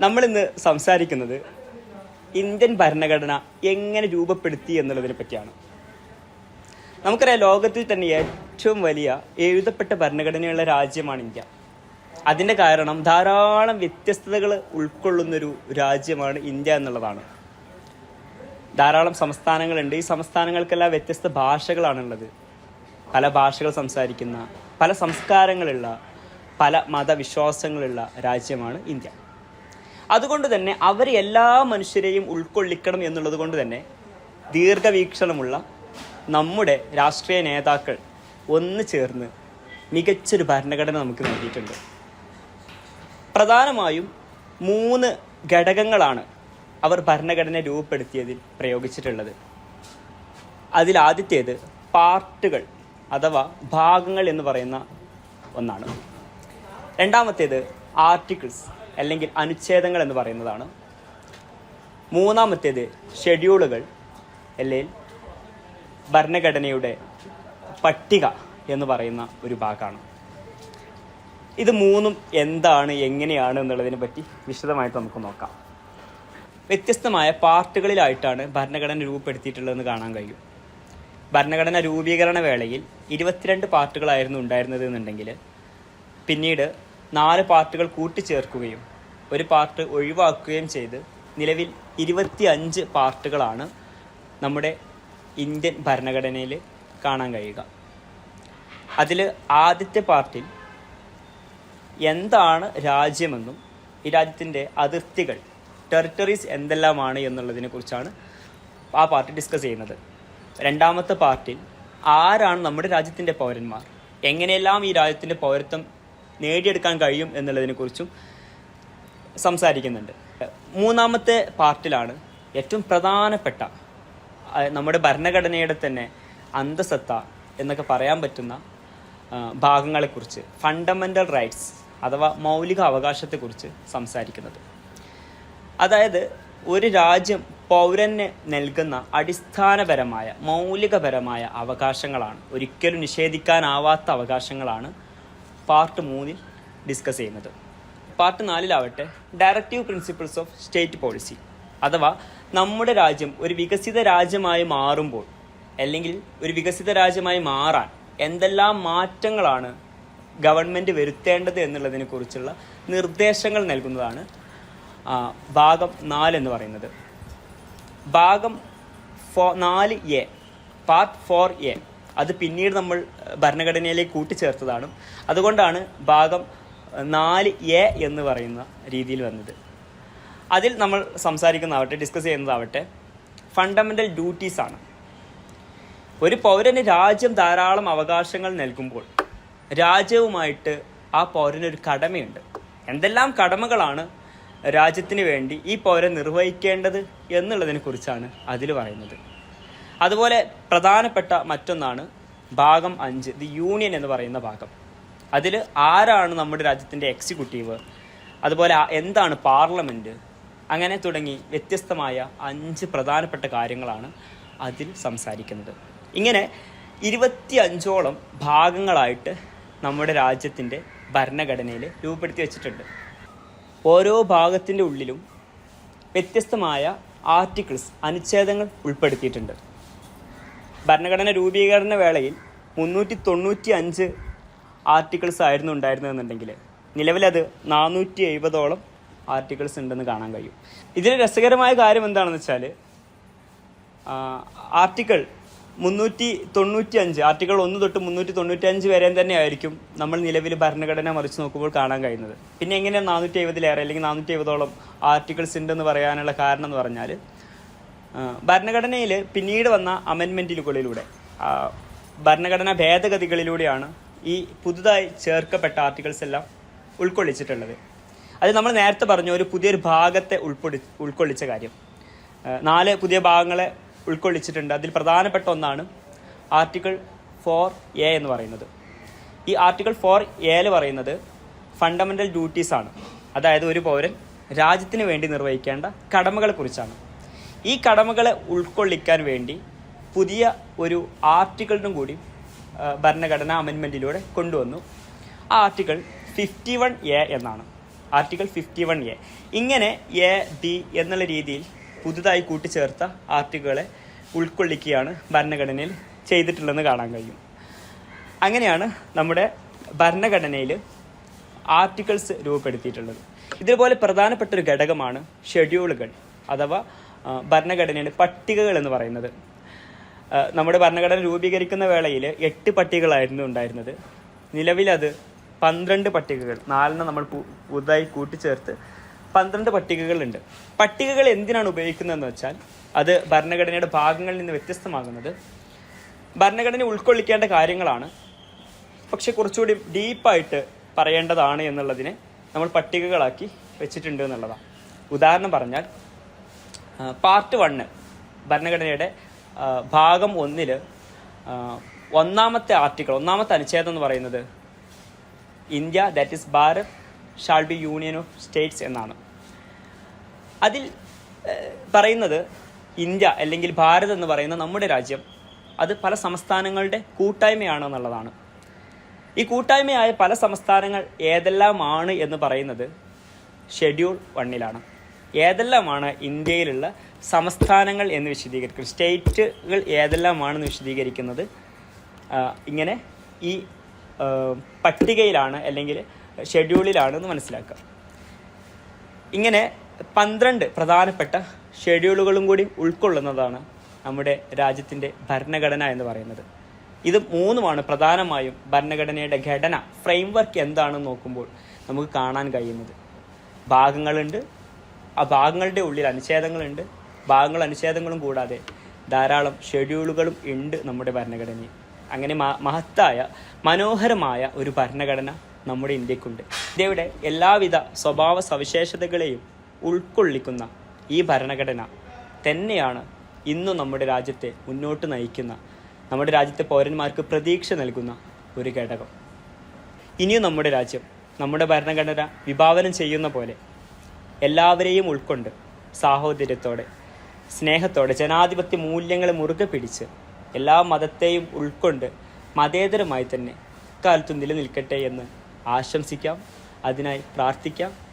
നമ്മളിന്ന് സംസാരിക്കുന്നത് ഇന്ത്യൻ ഭരണഘടന എങ്ങനെ രൂപപ്പെടുത്തി എന്നുള്ളതിനെ പറ്റിയാണ്. നമുക്കറിയാം ലോകത്തിൽ തന്നെ ഏറ്റവും വലിയ എഴുതപ്പെട്ട ഭരണഘടനയുള്ള രാജ്യമാണ് ഇന്ത്യ. അതിന്റെ കാരണം ധാരാളം വ്യത്യസ്തതകൾ ഉൾക്കൊള്ളുന്നൊരു രാജ്യമാണ് ഇന്ത്യ എന്നുള്ളതാണ്. ധാരാളം സംസ്ഥാനങ്ങളുണ്ട്. ഈ സംസ്ഥാനങ്ങൾക്കെല്ലാം വ്യത്യസ്ത ഭാഷകളാണുള്ളത്. പല ഭാഷകൾ സംസാരിക്കുന്ന പല സംസ്കാരങ്ങളുള്ള പല മതവിശ്വാസങ്ങളുള്ള രാജ്യമാണ് ഇന്ത്യ. അതുകൊണ്ട് തന്നെ അവർ എല്ലാ മനുഷ്യരെയും ഉൾക്കൊള്ളിക്കണം എന്നുള്ളത് കൊണ്ട് തന്നെ ദീർഘവീക്ഷണമുള്ള നമ്മുടെ രാഷ്ട്രീയ നേതാക്കൾ ഒന്ന് ചേർന്ന് മികച്ചൊരു ഭരണഘടന നമുക്ക് നൽകിയിട്ടുണ്ട്. പ്രധാനമായും മൂന്ന് ഘടകങ്ങളാണ് അവർ ഭരണഘടന രൂപപ്പെടുത്തിയതിൽ പ്രയോഗിച്ചിട്ടുള്ളത്. അതിലാദ്യത്തേത് പാർട്ടുകൾ അഥവാ ഭാഗങ്ങൾ എന്ന് പറയുന്ന ഒന്നാണ്. രണ്ടാമത്തേത് ആർട്ടിക്കിൾസ്. അല്ലെങ്കിൽ അനുച്ഛേദങ്ങൾ എന്ന് പറയുന്നതാണ്. മൂന്നാമത്തേത് ഷെഡ്യൂളുകൾ അല്ലെങ്കിൽ ഭരണഘടനയുടെ പട്ടിക എന്ന് പറയുന്ന ഒരു ഭാഗമാണ് ഇത് മൂന്നും എന്താണ് എങ്ങനെയാണ് എന്നുള്ളതിനെ പറ്റി വിശദമായിട്ട് നമുക്ക് നോക്കാം. വ്യത്യസ്തമായ പാർട്ടുകളിലായിട്ടാണ് ഭരണഘടന രൂപപ്പെടുത്തിയിട്ടുള്ളതെന്ന് കാണാൻ കഴിയും. ഭരണഘടന രൂപീകരണ വേളയിൽ ഇരുപത്തിരണ്ട് പാർട്ടുകളായിരുന്നു ഉണ്ടായിരുന്നത് എന്നുണ്ടെങ്കിൽ പിന്നീട് നാല് പാർട്ടുകൾ കൂട്ടിച്ചേർക്കുകയും ഒരു പാർട്ട് ഒഴിവാക്കുകയും ചെയ്ത് നിലവിൽ ഇരുപത്തി അഞ്ച് പാർട്ടുകളാണ് നമ്മുടെ ഇന്ത്യൻ ഭരണഘടനയിൽ കാണാൻ കഴിയുക. അതിൽ ആദ്യത്തെ പാർട്ടിൽ എന്താണ് രാജ്യമെന്നും ഈ രാജ്യത്തിന്റെ അതിർത്തികൾ ടെറിട്ടറീസ് എന്തെല്ലാമാണ് എന്നുള്ളതിനെ കുറിച്ചാണ് ആ പാർട്ടി ഡിസ്കസ് ചെയ്യുന്നത്. രണ്ടാമത്തെ പാർട്ടിൽ ആരാണ് നമ്മുടെ രാജ്യത്തിന്റെ പൗരന്മാർ? എങ്ങനെയെല്ലാം ഈ രാജ്യത്തിന്റെ പൗരത്വം നേടിയെടുക്കാൻ കഴിയും എന്നുള്ളതിനെക്കുറിച്ചും സംസാരിക്കുന്നുണ്ട്. മൂന്നാമത്തെ പാർട്ടിലാണ് ഏറ്റവും പ്രധാനപ്പെട്ട നമ്മുടെ ഭരണഘടനയുടെ തന്നെ അന്തസത്ത എന്നൊക്കെ പറയാൻ പറ്റുന്ന ഭാഗങ്ങളെക്കുറിച്ച് ഫണ്ടമെന്റൽ റൈറ്റ്സ് അഥവാ മൗലിക അവകാശത്തെക്കുറിച്ച് സംസാരിക്കുന്നത്. അതായത് ഒരു രാജ്യം പൗരന് നൽകുന്ന അടിസ്ഥാനപരമായ മൗലികപരമായ അവകാശങ്ങളാണ് ഒരിക്കലും നിഷേധിക്കാനാവാത്ത അവകാശങ്ങളാണ് പാർട്ട് മൂന്നിൽ ഡിസ്കസ് ചെയ്യുന്നത്. Part നാലിലാവട്ടെ directive principles of state policy അഥവാ നമ്മുടെ രാജ്യം ഒരു വികസിത രാജ്യമായി മാറുമ്പോൾ അല്ലെങ്കിൽ ഒരു വികസിത രാജ്യമായി മാറാൻ എന്തെല്ലാം മാറ്റങ്ങളാണ് ഗവൺമെന്റ് വരുത്തേണ്ടത് എന്നുള്ളതിനെ കുറിച്ചുള്ള നിർദ്ദേശങ്ങൾ നൽകുന്നതാണ് ഭാഗം നാലെന്ന് പറയുന്നത്. ഭാഗം ഫോ നാല് എ പാർട്ട് ഫോർ എ. അത് പിന്നീട് നമ്മൾ ഭരണഘടനയിലേക്ക് കൂട്ടിച്ചേർത്തതാണ്. അതുകൊണ്ടാണ് ഭാഗം നാല് എ എന്ന് പറയുന്ന രീതിയിൽ വന്നത്. അതിൽ നമ്മൾ സംസാരിക്കുന്നതാവട്ടെ ഡിസ്കസ് ചെയ്യുന്നതാവട്ടെ ഫണ്ടമെന്റൽ ഡ്യൂട്ടീസ് ആണ്. ഒരു പൗരന് രാജ്യം ധാരാളം അവകാശങ്ങൾ നൽകുമ്പോൾ രാജ്യവുമായിട്ട് ആ പൗരനൊരു കടമയുണ്ട്. എന്തെല്ലാം കടമകളാണ് രാജ്യത്തിന് വേണ്ടി ഈ പൗരൻ നിർവഹിക്കേണ്ടത് എന്നുള്ളതിനെ കുറിച്ചാണ് അതിൽ പറയുന്നത്. അതുപോലെ പ്രധാനപ്പെട്ട മറ്റൊന്നാണ് ഭാഗം അഞ്ച് ദി യൂണിയൻ എന്ന് പറയുന്ന ഭാഗം. അതിൽ ആരാണ് നമ്മുടെ രാജ്യത്തിന്റെ എക്സിക്യൂട്ടീവ് അതുപോലെ എന്താണ് പാർലമെന്റ് അങ്ങനെ തുടങ്ങി വ്യത്യസ്തമായ അഞ്ച് പ്രധാനപ്പെട്ട കാര്യങ്ങളാണ് അതിൽ സംസാരിക്കുന്നത്. ഇങ്ങനെ ഇരുപത്തി അഞ്ചോളം ഭാഗങ്ങളായിട്ട് നമ്മുടെ രാജ്യത്തിന്റെ ഭരണഘടനയിൽ രൂപപ്പെടുത്തി വച്ചിട്ടുണ്ട്. ഓരോ ഭാഗത്തിന്റെ ഉള്ളിലും വ്യത്യസ്തമായ ആർട്ടിക്കിൾസ് അനുച്ഛേദങ്ങൾ ഉൾപ്പെടുത്തിയിട്ടുണ്ട്. ഭരണഘടന രൂപീകരണ വേളയിൽ മുന്നൂറ്റി തൊണ്ണൂറ്റി അഞ്ച് ആർട്ടിക്കിൾസ് ആയിരുന്നു ഉണ്ടായിരുന്നതെന്നുണ്ടെങ്കിൽ നിലവിലത് നാനൂറ്റി എഴുപതോളം ആർട്ടിക്കിൾസ് ഉണ്ടെന്ന് കാണാൻ കഴിയും. ഇതിന് രസകരമായ കാര്യം എന്താണെന്ന് വെച്ചാൽ ആർട്ടിക്കിൾ മുന്നൂറ്റി തൊണ്ണൂറ്റി അഞ്ച് ആർട്ടിക്കിൾ ഒന്ന് തൊട്ട് മുന്നൂറ്റി തൊണ്ണൂറ്റി അഞ്ച് വരെ തന്നെ ആയിരിക്കും നമ്മൾ നിലവിൽ ഭരണഘടന മറിച്ച് നോക്കുമ്പോൾ കാണാൻ കഴിയുന്നത്. പിന്നെ എങ്ങനെയാണ് നാനൂറ്റി എഴുപതിലേറെ അല്ലെങ്കിൽ നാനൂറ്റി എഴുപതോളം ആർട്ടിക്കിൾസ് ഉണ്ടെന്ന് പറയാനുള്ള കാരണം എന്ന് പറഞ്ഞാൽ ഭരണഘടനയിൽ പിന്നീട് വന്ന അമെൻമെന്റുകളിലൂടെ ഭരണഘടനാ ഭേദഗതികളിലൂടെയാണ് ഈ പുതുതായി ചേർക്കപ്പെട്ട ആർട്ടിക്കിൾസ് എല്ലാം ഉൾക്കൊള്ളിച്ചിട്ടുള്ളത്. അത് നമ്മൾ നേരത്തെ പറഞ്ഞ ഒരു പുതിയൊരു ഭാഗത്തെ ഉൾപ്പെടു ഉൾക്കൊള്ളിച്ച കാര്യം. നാല് പുതിയ ഭാഗങ്ങളെ ഉൾക്കൊള്ളിച്ചിട്ടുണ്ട്. അതിൽ പ്രധാനപ്പെട്ട ഒന്നാണ് ആർട്ടിക്കിൾ ഫോർ എ എന്ന് പറയുന്നത്. ഈ ആർട്ടിക്കിൾ ഫോർ എയിൽ പറയുന്നത് ഫണ്ടമെന്റൽ ഡ്യൂട്ടീസാണ് അതായത് ഒരു പൗരൻ രാജ്യത്തിന് വേണ്ടി നിർവഹിക്കേണ്ട കടമകളെക്കുറിച്ചാണ്. ഈ കടമകളെ ഉൾക്കൊള്ളിക്കാൻ വേണ്ടി പുതിയ ഒരു ആർട്ടിക്കിളിനും കൂടി ഭരണഘടന അമെൻമെന്റിലൂടെ കൊണ്ടുവന്നു. ആ ആർട്ടിക്കിൾ ഫിഫ്റ്റി വൺ എ എന്നാണ്. ആർട്ടിക്കിൾ ഫിഫ്റ്റി വൺ എ ഇങ്ങനെ എ ബി എന്നുള്ള രീതിയിൽ പുതുതായി കൂട്ടിച്ചേർത്ത ആർട്ടിക്കിളുകളെ ഉൾക്കൊള്ളിക്കുകയാണ് ഭരണഘടനയിൽ ചെയ്തിട്ടുള്ളതെന്ന് കാണാൻ കഴിയും. അങ്ങനെയാണ് നമ്മുടെ ഭരണഘടനയിൽ ആർട്ടിക്കിൾസ് രൂപപ്പെടുത്തിയിട്ടുള്ളത്. ഇതുപോലെ പ്രധാനപ്പെട്ട ഒരു ഘടകമാണ് ഷെഡ്യൂളുകൾ അഥവാ ആ, ഭരണഘടനയുടെ പട്ടികകൾ എന്ന് പറയുന്നത്. നമ്മുടെ ഭരണഘടന രൂപീകരിക്കുന്ന വേളയിൽ എട്ട് പട്ടികകളായിരുന്നു ഉണ്ടായിരുന്നത്. നിലവിലത് പന്ത്രണ്ട് പട്ടികകൾ നാലെണ്ണം നമ്മൾ പുതുതായി കൂട്ടിച്ചേർത്ത് പന്ത്രണ്ട് പട്ടികകളുണ്ട്. പട്ടികകൾ എന്തിനാണ് ഉപയോഗിക്കുന്നതെന്ന് വെച്ചാൽ അത് ഭരണഘടനയുടെ ഭാഗങ്ങളിൽ നിന്ന് വ്യത്യസ്തമാകുന്നത്. ഭരണഘടന ഉൾക്കൊള്ളിക്കേണ്ട കാര്യങ്ങളാണ്. പക്ഷെ കുറച്ചുകൂടി ഡീപ്പായിട്ട് പറയേണ്ടതാണ് എന്നുള്ളതിനെ നമ്മൾ പട്ടികകളാക്കി വെച്ചിട്ടുണ്ട് എന്നുള്ളതാണ്. ഉദാഹരണം പറഞ്ഞാൽ പാർട്ട് വണ്ണ് ഭരണഘടനയുടെ ഭാഗം ഒന്നിൽ ആ, ഒന്നാമത്തെ ആർട്ടിക്കിൾ ഒന്നാമത്തെ അനുച്ഛേദം എന്ന് പറയുന്നത് India that is Bharat shall be union of states എന്നാണ്. അതിൽ പറയുന്നത് ഇന്ത്യ അല്ലെങ്കിൽ ഭാരത് എന്ന് പറയുന്ന നമ്മുടെ രാജ്യം അത് പല സംസ്ഥാനങ്ങളുടെ കൂട്ടായ്മയാണ് എന്നുള്ളതാണ്. ഈ കൂട്ടായ്മയായ പല സംസ്ഥാനങ്ങൾ ഏതെല്ലാമാണ് എന്ന് പറയുന്നത് ഷെഡ്യൂൾ വണ്ണിലാണ്. ഏതെല്ലാമാണ് ഇന്ത്യയിലുള്ള സംസ്ഥാനങ്ങൾ എന്ന് വിശദീകരിക്കുന്നത് സ്റ്റേറ്റുകൾ ഏതെല്ലാമാണെന്ന് വിശദീകരിക്കുന്നത്? ഇങ്ങനെ ഈ പട്ടികയിലാണ് അല്ലെങ്കിൽ ഷെഡ്യൂളിലാണ് എന്ന് മനസ്സിലാക്കുക. ഇങ്ങനെ പന്ത്രണ്ട് പ്രധാനപ്പെട്ട ഷെഡ്യൂളുകളും കൂടി ഉൾക്കൊള്ളുന്നതാണ് നമ്മുടെ രാജ്യത്തിന്റെ ഭരണഘടന എന്ന് പറയുന്നത്. ഇത് മൂന്നുമാണ് പ്രധാനമായും ഭരണഘടനയുടെ ഘടന. ഫ്രെയിംവർക്ക് എന്താണെന്ന് നോക്കുമ്പോൾ നമുക്ക് കാണാൻ കഴിയുന്നത്. ഭാഗങ്ങളുണ്ട് ആ ഭാഗങ്ങളുടെ ഉള്ളിൽ അനുച്ഛേദങ്ങളുണ്ട്. ഭാഗങ്ങൾ അനുച്ഛേദങ്ങളും കൂടാതെ ധാരാളം ഷെഡ്യൂളുകളും ഉണ്ട് നമ്മുടെ ഭരണഘടനയിൽ. അങ്ങനെ മഹത്തായ മനോഹരമായ ഒരു ഭരണഘടന നമ്മുടെ ഇന്ത്യക്കുണ്ട്. ഇന്ത്യയുടെ എല്ലാവിധ സ്വഭാവ സവിശേഷതകളെയും ഉൾക്കൊള്ളിക്കുന്ന ഈ ഭരണഘടന തന്നെയാണ് ഇന്നും നമ്മുടെ രാജ്യത്തെ മുന്നോട്ട് നയിക്കുന്ന നമ്മുടെ രാജ്യത്തെ പൗരന്മാർക്ക് പ്രതീക്ഷ നൽകുന്ന ഒരു ഘടകം. ഇനിയും നമ്മുടെ രാജ്യം നമ്മുടെ ഭരണഘടന വിഭാവനം ചെയ്യുന്ന പോലെ എല്ലാവരെയും ഉൾക്കൊണ്ട് സാഹോദര്യത്തോടെ സ്നേഹത്തോടെ ജനാധിപത്യ മൂല്യങ്ങൾ മുറുകെ പിടിച്ച് എല്ലാ മതത്തെയും ഉൾക്കൊണ്ട് മതേതരമായി തന്നെ കാലത്തും നിലനിൽക്കട്ടെ എന്ന് ആശംസിക്കാം. അതിനായി പ്രാർത്ഥിക്കാം.